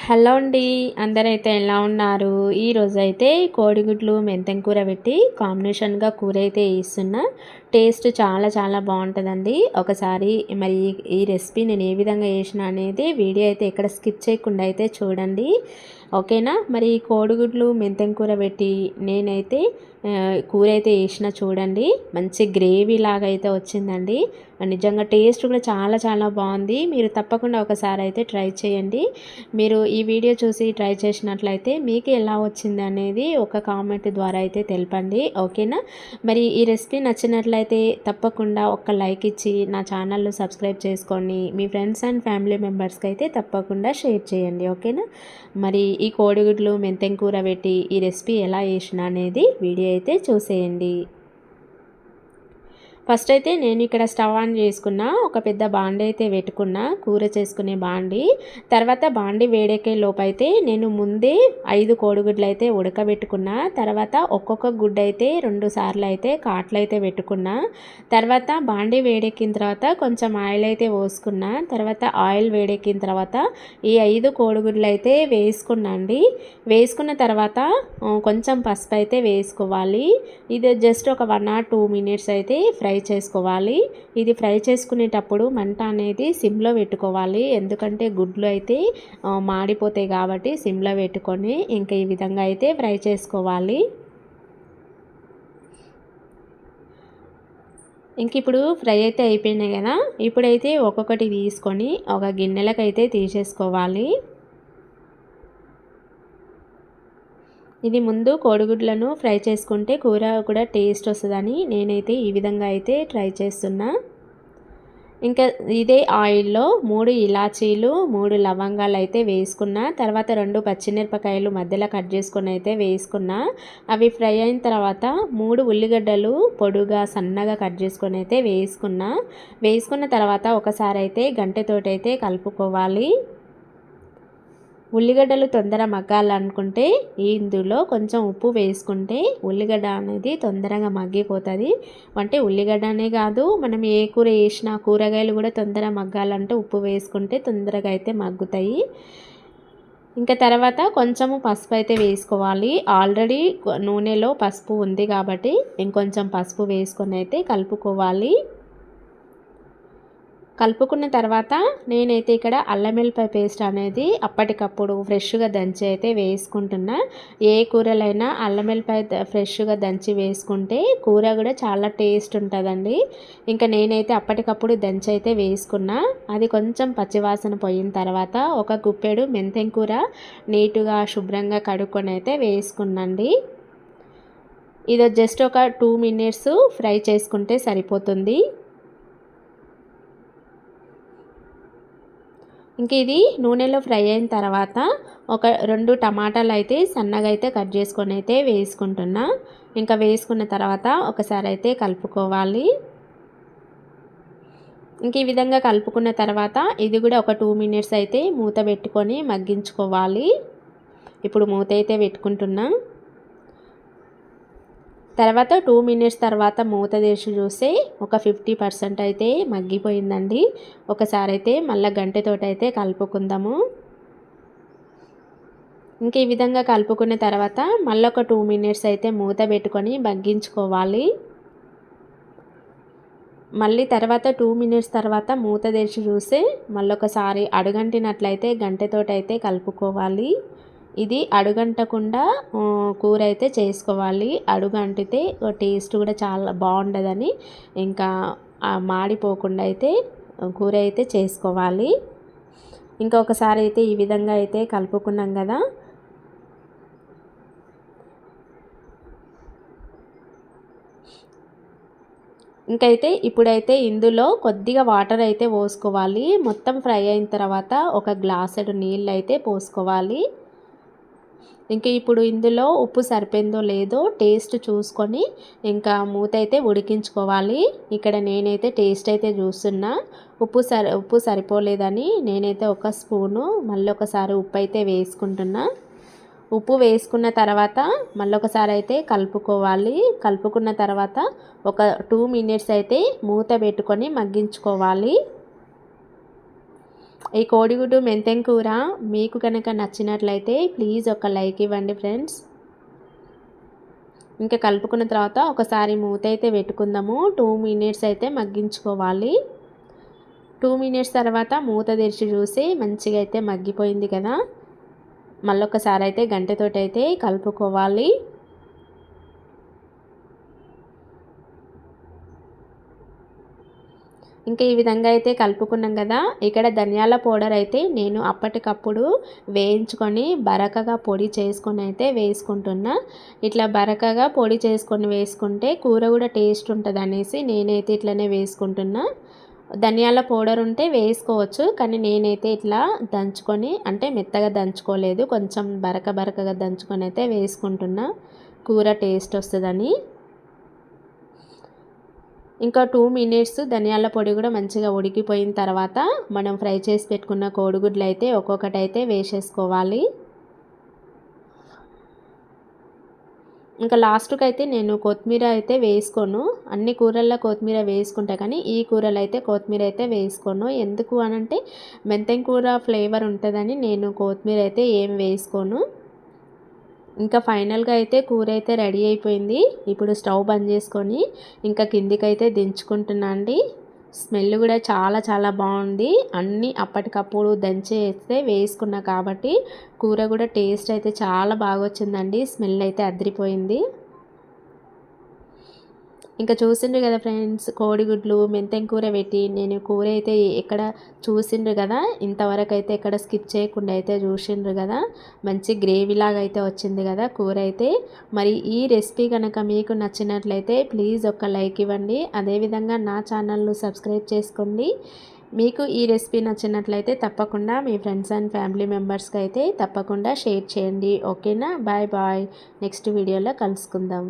Hello అండి అందరైతే ఎలా ఉన్నారు? ఈరోజు అయితే కోడిగుడ్లు మెంతం కూర పెట్టి కాంబినేషన్గా కూర అయితే వేస్తున్నా టేస్ట్ చాలా చాలా బాగుంటుందండి. ఒకసారి మరి ఈ రెసిపీ నేను ఏ విధంగా చేసిన అనేది వీడియో అయితే ఎక్కడ స్కిప్ చేయకుండా అయితే చూడండి. ఓకేనా? మరి కోడిగుడ్లు మెంతం కూర పెట్టి నేనైతే కూర అయితే వేసిన చూడండి. మంచి గ్రేవీ లాగా అయితే వచ్చిందండి. నిజంగా టేస్ట్ కూడా చాలా చాలా బాగుంది. మీరు తప్పకుండా ఒకసారి అయితే ట్రై చేయండి. మీరు ఈ వీడియో చూసి ట్రై చేసినట్లయితే మీకు ఎలా వచ్చింది అనేది ఒక కామెంట్ ద్వారా అయితే తెలపండి. ఓకేనా? మరి ఈ రెసిపీ నచ్చినట్లయితే తప్పకుండా ఒక లైక్ ఇచ్చి నా ఛానల్లో సబ్స్క్రైబ్ చేసుకోండి. మీ ఫ్రెండ్స్ అండ్ ఫ్యామిలీ మెంబర్స్కి అయితే తప్పకుండా షేర్ చేయండి. ఓకేనా? మరి ఈ కోడిగుడ్లు మెంతెం కూర పెట్టి ఈ రెసిపీ ఎలా చేసిన అనేది వీడియో అయితే చూసేయండి. ఫస్ట్ అయితే నేను ఇక్కడ స్టవ్ ఆన్ చేసుకున్న ఒక పెద్ద బాండి అయితే పెట్టుకున్న కూర చేసుకునే బాండి. తర్వాత బాండి వేడెక్కే లోపైతే నేను ముందే ఐదు కోడిగుడ్లు అయితే ఉడకబెట్టుకున్న తర్వాత ఒక్కొక్క గుడ్డ అయితే రెండు సార్లు అయితే కాట్లు అయితే పెట్టుకున్నా. తర్వాత బాండి వేడెక్కిన తర్వాత కొంచెం ఆయిల్ అయితే పోసుకున్న తర్వాత ఆయిల్ వేడెక్కిన తర్వాత ఈ ఐదు కోడిగుడ్లు అయితే వేసుకున్నాండి. వేసుకున్న తర్వాత కొంచెం పసుపు అయితే వేసుకోవాలి. ఇది జస్ట్ ఒక వన్ ఆర్ టూ మినిట్స్ అయితే ఫ్రై ఫ్రై చేసుకోవాలి. ఇది ఫ్రై చేసుకునేటప్పుడు మంట అనేది సిమ్లో పెట్టుకోవాలి. ఎందుకంటే గుడ్లు అయితే మాడిపోతాయి కాబట్టి సిమ్లో పెట్టుకొని ఇంకా ఈ విధంగా అయితే ఫ్రై చేసుకోవాలి. ఇంక ఇప్పుడు ఫ్రై అయితే అయిపోయినాయి కదా. ఇప్పుడైతే ఒక్కొక్కటి తీసుకొని ఒక గిన్నెలకైతే తీసేసుకోవాలి. ఇది ముందు కోడిగుడ్లను ఫ్రై చేసుకుంటే కూర కూడా టేస్ట్ వస్తుందని నేనైతే ఈ విధంగా అయితే ట్రై చేస్తున్నా. ఇంకా ఇదే ఆయిల్లో మూడు ఇలాచీలు మూడు లవంగాలు అయితే వేసుకున్న తర్వాత రెండు పచ్చిమిరపకాయలు మధ్యలో కట్ చేసుకొని అయితే వేసుకున్న. అవి ఫ్రై అయిన తర్వాత మూడు ఉల్లిగడ్డలు పొడుగా సన్నగా కట్ చేసుకొని అయితే వేసుకున్న. వేసుకున్న తర్వాత ఒకసారి అయితే గంటెతోటైతే కలుపుకోవాలి. ఉల్లిగడ్డలు తొందర మగ్గాలనుకుంటే ఇందులో కొంచెం ఉప్పు వేసుకుంటే ఉల్లిగడ్డ అనేది తొందరగా మగ్గిపోతుంది. అంటే ఉల్లిగడ్డనే కాదు మనం ఏ కూర వేసినా కూరగాయలు కూడా తొందర మగ్గాలంటే ఉప్పు వేసుకుంటే తొందరగా అయితే మగ్గుతాయి. ఇంకా తర్వాత కొంచెము పసుపు అయితే వేసుకోవాలి. ఆల్రెడీ నూనెలో పసుపు ఉంది కాబట్టి ఇంకొంచెం పసుపు వేసుకొని అయితే కలుపుకోవాలి. కలుపుకున్న తర్వాత నేనైతే ఇక్కడ అల్లం వెల్లిపాయ పేస్ట్ అనేది అప్పటికప్పుడు ఫ్రెష్గా దంచి అయితే వేసుకుంటున్నా. ఏ కూరలైనా అల్లం వెల్లిపాయ ఫ్రెష్గా దంచి వేసుకుంటే కూర కూడా చాలా టేస్ట్ ఉంటుందండి. ఇంకా నేనైతే అప్పటికప్పుడు దంచి అయితే వేసుకున్నా. అది కొంచెం పచ్చివాసన పోయిన తర్వాత ఒక గుప్పెడు మెంతెం కూర నీటుగా శుభ్రంగా కడుక్కొని అయితే వేసుకున్నండి. ఇది జస్ట్ ఒక టూ మినిట్స్ ఫ్రై చేసుకుంటే సరిపోతుంది. ఇంక ఇది నూనెలో ఫ్రై అయిన తర్వాత ఒక రెండు టమాటాలు అయితే సన్నగా అయితే కట్ చేసుకొని అయితే వేసుకుంటున్నా. ఇంకా వేసుకున్న తర్వాత ఒకసారి అయితే కలుపుకోవాలి. ఇంక ఈ విధంగా కలుపుకున్న తర్వాత ఇది కూడా ఒక టూ మినిట్స్ అయితే మూత పెట్టుకొని మగ్గించుకోవాలి. ఇప్పుడు మూత అయితే పెట్టుకుంటున్నా. తర్వాత టూ మినిట్స్ తర్వాత మూత తీసి చూస్తే ఒక ఫిఫ్టీ పర్సెంట్ అయితే మగ్గిపోయిందండి. ఒకసారి అయితే మళ్ళీ గంటెతోటి అయితే కలుపుకుందాము. ఇంక ఈ విధంగా కలుపుకున్న తర్వాత మళ్ళీ ఒక టూ మినిట్స్ అయితే మూత పెట్టుకొని మగ్గించుకోవాలి. మళ్ళీ తర్వాత టూ మినిట్స్ తర్వాత మూత తెరిచి చూస్తే మళ్ళీ ఒకసారి అడుగంటినట్లయితే గంటెతోటి అయితే కలుపుకోవాలి. ఇది అడుగంటకుండా కూర అయితే చేసుకోవాలి. అడుగంటితే టేస్ట్ కూడా చాలా బాగుండదని ఇంకా మాడిపోకుండా అయితే కూర అయితే చేసుకోవాలి. ఇంకొకసారి అయితే ఈ విధంగా అయితే కలుపుకున్నాం కదా. ఇంకైతే ఇప్పుడైతే ఇందులో కొద్దిగా వాటర్ అయితే పోసుకోవాలి. మొత్తం ఫ్రై అయిన తర్వాత ఒక గ్లాసెడు నీళ్ళు అయితే పోసుకోవాలి. ఇంకా ఇప్పుడు ఇందులో ఉప్పు సరిపోయిందో లేదో టేస్ట్ చూసుకొని ఇంకా మూత అయితే ఉడికించుకోవాలి. ఇక్కడ నేనైతే టేస్ట్ అయితే చూస్తున్నా. ఉప్పు సరి ఉప్పు సరిపోలేదని నేనైతే ఒక స్పూను మళ్ళీ ఒకసారి ఉప్పు అయితే వేసుకుంటున్నా. ఉప్పు వేసుకున్న తర్వాత మళ్ళొకసారి అయితే కలుపుకోవాలి. కలుపుకున్న తర్వాత ఒక టూ మినిట్స్ అయితే మూత పెట్టుకొని మగ్గించుకోవాలి. ఈ కోడిగుడ్డు మెంతెం కూర మీకు కనుక నచ్చినట్లయితే ప్లీజ్ ఒక లైక్ ఇవ్వండి ఫ్రెండ్స్. ఇంకా కలుపుకున్న తర్వాత ఒకసారి మూత అయితే పెట్టుకుందాము. టూ మినిట్స్ అయితే మగ్గించుకోవాలి. టూ మినిట్స్ తర్వాత మూత తెరిచి చూసి మంచిగా అయితే మగ్గిపోయింది కదా. మళ్ళొకసారి అయితే గంటతోటి అయితే కలుపుకోవాలి. ఇంకా ఈ విధంగా అయితే కలుపుకున్నాం కదా. ఇక్కడ ధనియాల పౌడర్ అయితే నేను అప్పటికప్పుడు వేయించుకొని బరకగా పొడి చేసుకొని అయితే వేసుకుంటున్నా. ఇట్లా బరకగా పొడి చేసుకొని వేసుకుంటే కూర కూడా టేస్ట్ ఉంటుంది అనేసి నేనైతే ఇట్లనే వేసుకుంటున్నా. ధనియాల పౌడర్ ఉంటే వేసుకోవచ్చు కానీ నేనైతే ఇట్లా దంచుకొని అంటే మెత్తగా దంచుకోలేదు కొంచెం బరక బరకగా దంచుకొని అయితే వేసుకుంటున్నా. కూర టేస్ట్ వస్తుందని. ఇంకా టూ మినిట్స్ ధనియాల పొడి కూడా మంచిగా ఉడికిపోయిన తర్వాత మనం ఫ్రై చేసి పెట్టుకున్న కోడిగుడ్లు అయితే ఒక్కొక్కటి అయితే వేసేసుకోవాలి. ఇంకా లాస్ట్కి అయితే నేను కొత్తిమీర అయితే వేసుకోను. అన్ని కూరల్లో కొత్తిమీర వేసుకుంటా కానీ ఈ కూరలు అయితే కొత్తిమీర అయితే వేసుకోను. ఎందుకు అనంటే మెంతెం కూర ఫ్లేవర్ ఉంటుందని నేను కొత్తిమీర అయితే ఏం వేసుకోను. ఇంకా ఫైనల్గా అయితే కూర అయితే రెడీ అయిపోయింది. ఇప్పుడు స్టవ్ బంద్ చేసుకొని ఇంకా కిందికైతే దించుకుంటున్నా అండి. స్మెల్ కూడా చాలా చాలా బాగుంది. అన్నీ అప్పటికప్పుడు దంచి వేస్తే వేసుకున్నా కాబట్టి కూర కూడా టేస్ట్ అయితే చాలా బాగా వచ్చిందండి. స్మెల్ అయితే అదిరిపోయింది. ఇంకా చూసిండ్రు కదా ఫ్రెండ్స్ కోడిగుడ్లు మెంతెం కూర పెట్టి. నేను కూర అయితే ఎక్కడ చూసిండ్రు కదా ఇంతవరకు అయితే ఎక్కడ స్కిప్ చేయకుండా అయితే చూసిండ్రు కదా. మంచి గ్రేవీ లాగా అయితే వచ్చింది కదా కూర అయితే. మరి ఈ రెసిపీ కనుక మీకు నచ్చినట్లయితే ప్లీజ్ ఒక లైక్ ఇవ్వండి. అదేవిధంగా నా ఛానల్ను సబ్స్క్రైబ్ చేసుకోండి. మీకు ఈ రెసిపీ నచ్చినట్లయితే తప్పకుండా మీ ఫ్రెండ్స్ అండ్ ఫ్యామిలీ మెంబర్స్కి అయితే తప్పకుండా షేర్ చేయండి. ఓకేనా? Bye bye. నెక్స్ట్ వీడియోలో కలుసుకుందాం.